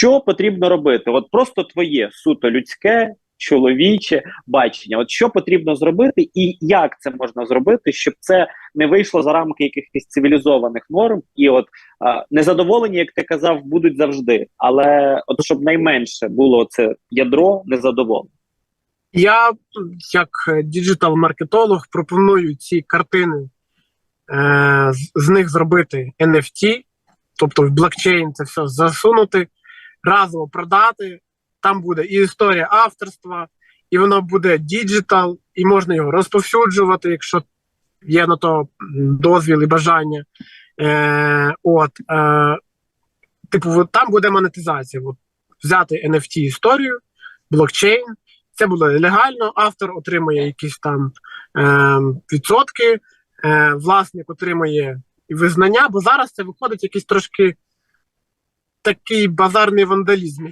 що потрібно робити? От просто твоє суто людське, чоловіче бачення. От що потрібно зробити, і як це можна зробити, щоб це не вийшло за рамки якихось цивілізованих норм, і от а, незадоволені, як ти казав, будуть завжди. Але от щоб найменше було це ядро незадоволення. Я, як діджитал-маркетолог, пропоную ці картини е, з, них зробити NFT, тобто в блокчейн це все засунути, разово продати. Там буде і історія авторства, і воно буде діджитал, і можна його розповсюджувати, якщо є на то дозвіл і бажання. Е, от, е, типу, там буде монетизація. От, взяти NFT історію, блокчейн. Це буде легально, автор отримує якісь там е, відсотки, е, власник отримує визнання, бо зараз це виходить якийсь трошки такий базарний вандалізм.